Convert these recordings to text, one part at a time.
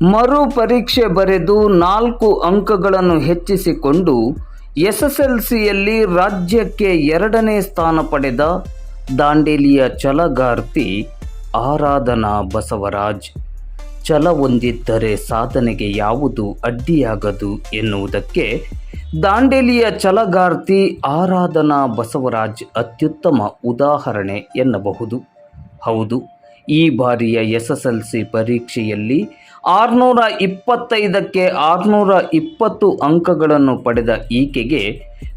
ಮರು ಪರೀಕ್ಷೆ ಬರೆದು ನಾಲ್ಕು ಅಂಕಗಳನ್ನು ಹೆಚ್ಚಿಸಿಕೊಂಡು ಎಸ್ಎಸ್ಎಲ್ಸಿಯಲ್ಲಿ ರಾಜ್ಯಕ್ಕೆ ಎರಡನೇ ಸ್ಥಾನ ಪಡೆದ ದಾಂಡೇಲಿಯ ಛಲಗಾರ್ತಿ ಆರಾಧನಾ ಬಸವರಾಜ್. ಛಲ ಹೊಂದಿದ್ದರೆ ಸಾಧನೆಗೆ ಯಾವುದು ಅಡ್ಡಿಯಾಗದು ಎನ್ನುವುದಕ್ಕೆ ದಾಂಡೇಲಿಯ ಛಲಗಾರ್ತಿ ಆರಾಧನಾ ಬಸವರಾಜ್ ಅತ್ಯುತ್ತಮ ಉದಾಹರಣೆ ಎನ್ನಬಹುದು. ಹೌದು, ಈ ಬಾರಿಯ ಎಸ್ ಎಸ್ ಎಲ್ ಸಿ ಪರೀಕ್ಷೆಯಲ್ಲಿ ಆರುನೂರ ಇಪ್ಪತ್ತೈದಕ್ಕೆ ಆರುನೂರ ಇಪ್ಪತ್ತು ಅಂಕಗಳನ್ನು ಪಡೆದ ಈಕೆಗೆ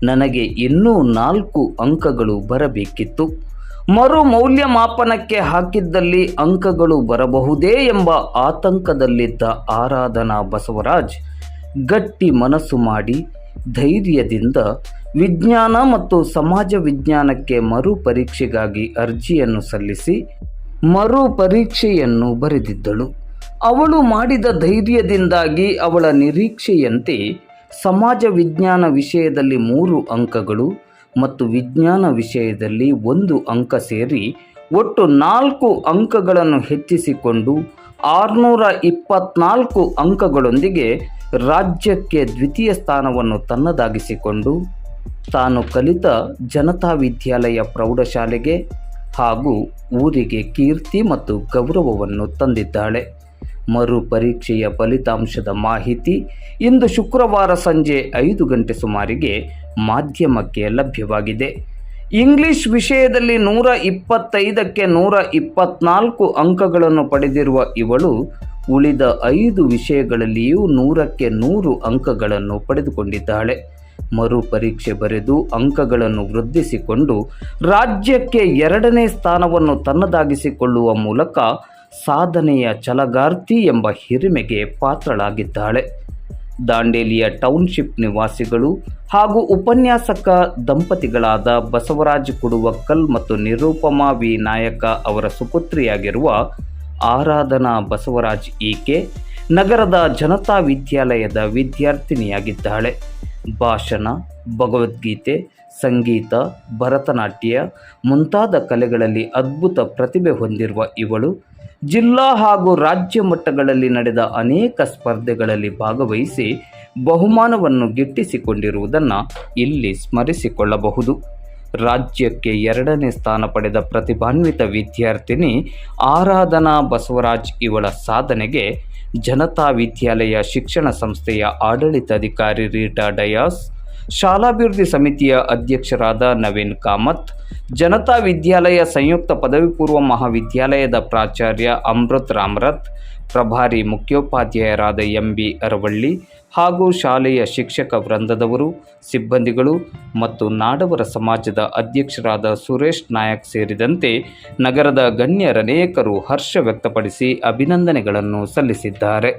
ನನಗೆ ಇನ್ನೂ ನಾಲ್ಕು ಅಂಕಗಳು ಬರಬೇಕಿತ್ತು. ಮರು ಮೌಲ್ಯಮಾಪನಕ್ಕೆ ಹಾಕಿದ್ದಲ್ಲಿ ಅಂಕಗಳು ಬರಬಹುದೇ ಎಂಬ ಆತಂಕದಲ್ಲಿದ್ದ ಆರಾಧನಾ ಬಸವರಾಜ್ ಗಟ್ಟಿ ಮನಸ್ಸು ಮಾಡಿ ಧೈರ್ಯದಿಂದ ವಿಜ್ಞಾನ ಮತ್ತು ಸಮಾಜ ವಿಜ್ಞಾನಕ್ಕೆ ಮರು ಪರೀಕ್ಷೆಗಾಗಿ ಅರ್ಜಿಯನ್ನು ಸಲ್ಲಿಸಿ ಮರು ಪರೀಕ್ಷೆಯನ್ನು ಬರೆದಿದ್ದಳು. ಅವಳು ಮಾಡಿದ ಧೈರ್ಯದಿಂದಾಗಿ ಅವಳ ನಿರೀಕ್ಷೆಯಂತೆ ಸಮಾಜ ವಿಜ್ಞಾನ ವಿಷಯದಲ್ಲಿ ಮೂರು ಅಂಕಗಳು ಮತ್ತು ವಿಜ್ಞಾನ ವಿಷಯದಲ್ಲಿ ಒಂದು ಅಂಕ ಸೇರಿ ಒಟ್ಟು ನಾಲ್ಕು ಅಂಕಗಳನ್ನು ಹೆಚ್ಚಿಸಿಕೊಂಡು ಆರುನೂರ ಇಪ್ಪತ್ನಾಲ್ಕು ಅಂಕಗಳೊಂದಿಗೆ ರಾಜ್ಯಕ್ಕೆ ದ್ವಿತೀಯ ಸ್ಥಾನವನ್ನು ತನ್ನದಾಗಿಸಿಕೊಂಡು ತಾನು ಕಲಿತ ಜನತಾ ವಿದ್ಯಾಲಯ ಪ್ರೌಢಶಾಲೆಗೆ ಹಾಗೂ ಊರಿಗೆ ಕೀರ್ತಿ ಮತ್ತು ಗೌರವವನ್ನು ತಂದಿದ್ದಾಳೆ. ಮರು ಪರೀಕ್ಷೆಯ ಫಲಿತಾಂಶದ ಮಾಹಿತಿ ಇಂದು ಶುಕ್ರವಾರ ಸಂಜೆ ಐದು ಗಂಟೆ ಸುಮಾರಿಗೆ ಮಾಧ್ಯಮಕ್ಕೆ ಲಭ್ಯವಾಗಿದೆ. ಇಂಗ್ಲಿಷ್ ವಿಷಯದಲ್ಲಿ ನೂರ ಇಪ್ಪತ್ತೈದಕ್ಕೆ ನೂರ ಇಪ್ಪತ್ನಾಲ್ಕು ಅಂಕಗಳನ್ನು ಪಡೆದಿರುವ ಇವಳು ಉಳಿದ ಐದು ವಿಷಯಗಳಲ್ಲಿಯೂ ನೂರಕ್ಕೆ ನೂರು ಅಂಕಗಳನ್ನು ಪಡೆದುಕೊಂಡಿದ್ದಾಳೆ. ಮರು ಪರೀಕ್ಷೆ ಬರೆದು ಅಂಕಗಳನ್ನು ವೃದ್ಧಿಸಿಕೊಂಡು ರಾಜ್ಯಕ್ಕೆ ಎರಡನೇ ಸ್ಥಾನವನ್ನು ತನ್ನದಾಗಿಸಿಕೊಳ್ಳುವ ಮೂಲಕ ಸಾಧನೆಯ ಛಲಗಾರ್ತಿ ಎಂಬ ಹಿರಿಮೆಗೆ ಪಾತ್ರಳಾಗಿದ್ದಾಳೆ. ದಾಂಡೇಲಿಯ ಟೌನ್ಶಿಪ್ ನಿವಾಸಿಗಳು ಹಾಗೂ ಉಪನ್ಯಾಸಕ ದಂಪತಿಗಳಾದ ಬಸವರಾಜ್ ಕುಡುವಕ್ಕಲ್ ಮತ್ತು ನಿರೂಪಮಾ ವಿ. ನಾಯಕ ಅವರ ಸುಪುತ್ರಿಯಾಗಿರುವ ಆರಾಧನಾ ಬಸವರಾಜ್ ಈಕೆ ನಗರದ ಜನತಾ ವಿದ್ಯಾಲಯದ ವಿದ್ಯಾರ್ಥಿನಿಯಾಗಿದ್ದಾಳೆ. ಭಾಷಣ, ಭಗವದ್ಗೀತೆ, ಸಂಗೀತ, ಭರತನಾಟ್ಯ ಮುಂತಾದ ಕಲೆಗಳಲ್ಲಿ ಅದ್ಭುತ ಪ್ರತಿಭೆ ಹೊಂದಿರುವ ಇವಳು ಜಿಲ್ಲಾ ಹಾಗೂ ರಾಜ್ಯ ಮಟ್ಟಗಳಲ್ಲಿ ನಡೆದ ಅನೇಕ ಸ್ಪರ್ಧೆಗಳಲ್ಲಿ ಭಾಗವಹಿಸಿ ಬಹುಮಾನವನ್ನು ಗಿಟ್ಟಿಸಿಕೊಂಡಿರುವುದನ್ನು ಇಲ್ಲಿ ಸ್ಮರಿಸಿಕೊಳ್ಳಬಹುದು. ರಾಜ್ಯಕ್ಕೆ ಎರಡನೇ ಸ್ಥಾನ ಪಡೆದ ಪ್ರತಿಭಾನ್ವಿತ ವಿದ್ಯಾರ್ಥಿನಿ ಆರಾಧನಾ ಬಸವರಾಜ್ ಇವಳ ಸಾಧನೆಗೆ ಜನತಾ ವಿದ್ಯಾಲಯ ಶಿಕ್ಷಣ ಸಂಸ್ಥೆಯ ಆಡಳಿತಾಧಿಕಾರಿ ರೀಟಾ ಡಯಾಸ್, ಶಾಲಾಭಿವೃದ್ಧಿ ಸಮಿತಿಯ ಅಧ್ಯಕ್ಷರಾದ ನವೀನ್ ಕಾಮತ್ ಜನತಾ ವಿದ್ಯಾಲಯ ಸಂಯುಕ್ತ ಪದವಿ ಪೂರ್ವ ಮಹಾವಿದ್ಯಾಲಯದ ಪ್ರಾಚಾರ್ಯ ಅಮೃತ್ ರಾಮರಥ್, ಪ್ರಭಾರಿ ಮುಖ್ಯೋಪಾಧ್ಯಾಯರಾದ ಎಂ ಬಿ ಅರವಳ್ಳಿ ಹಾಗೂ ಶಾಲೆಯ ಶಿಕ್ಷಕ ವೃಂದದವರು, ಸಿಬ್ಬಂದಿಗಳು ಮತ್ತು ನಾಡವರ ಸಮಾಜದ ಅಧ್ಯಕ್ಷರಾದ ಸುರೇಶ್ ನಾಯಕ್ ಸೇರಿದಂತೆ ನಗರದ ಗಣ್ಯರನೇಕರು ಹರ್ಷ ವ್ಯಕ್ತಪಡಿಸಿ ಅಭಿನಂದನೆಗಳನ್ನು ಸಲ್ಲಿಸಿದ್ದಾರೆ.